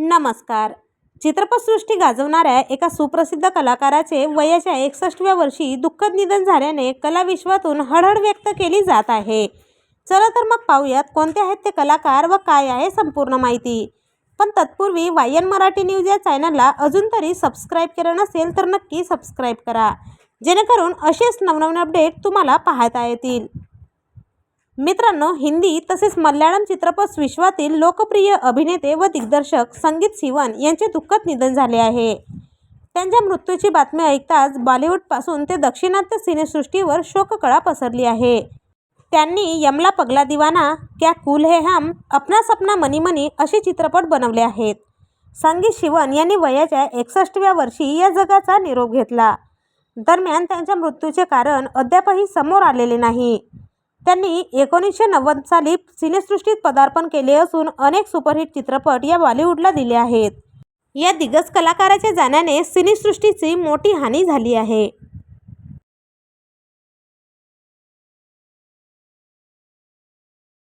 नमस्कार. चित्रपटसृष्टी गाजवणाऱ्या एका सुप्रसिद्ध कलाकाराचे वयाच्या एकसष्टव्या वर्षी दुःखद निधन झाल्याने कलाविश्वातून हळहळ व्यक्त केली जात आहे. चला तर मग पाहूयात कोणते आहेत ते कलाकार व काय आहे संपूर्ण माहिती. पण तत्पूर्वी वायन मराठी न्यूज या चॅनलला अजून तरी सबस्क्राईब केलं नसेल तर नक्की सबस्क्राईब करा. जेणेकरून असेच नवनवीन अपडेट तुम्हाला पाहता येतील. मित्रांनो हिंदी तसेच मल्याळम चित्रपट विश्वातील लोकप्रिय अभिनेते व दिग्दर्शक संगीत सिवन यांचे दुःखद निधन झाले आहे. त्यांच्या मृत्यूची बातमी ऐकताच बॉलिवूडपासून ते दक्षिणात्य सिनेसृष्टीवर शोककळा पसरली आहे. त्यांनी यमला पगला दिवाना क्या कूल है हम अपना सपना मनी मनी असे चित्रपट बनवले आहेत. संगीत शिवन यांनी वयाच्या एकसष्टव्या वर्षी या जगाचा निरोप घेतला. दरम्यान त्यांच्या मृत्यूचे कारण अद्यापही समोर आलेले नाही. त्यांनी एकोणीसशे नव्वद साली सिनेसृष्टीत पदार्पण केले असून अनेक सुपरहिट चित्रपट या बॉलिवूडला दिले आहेत. या दिग्गज कलाकाराच्या जाण्याने सिनेसृष्टीची मोठी हानी झाली आहे.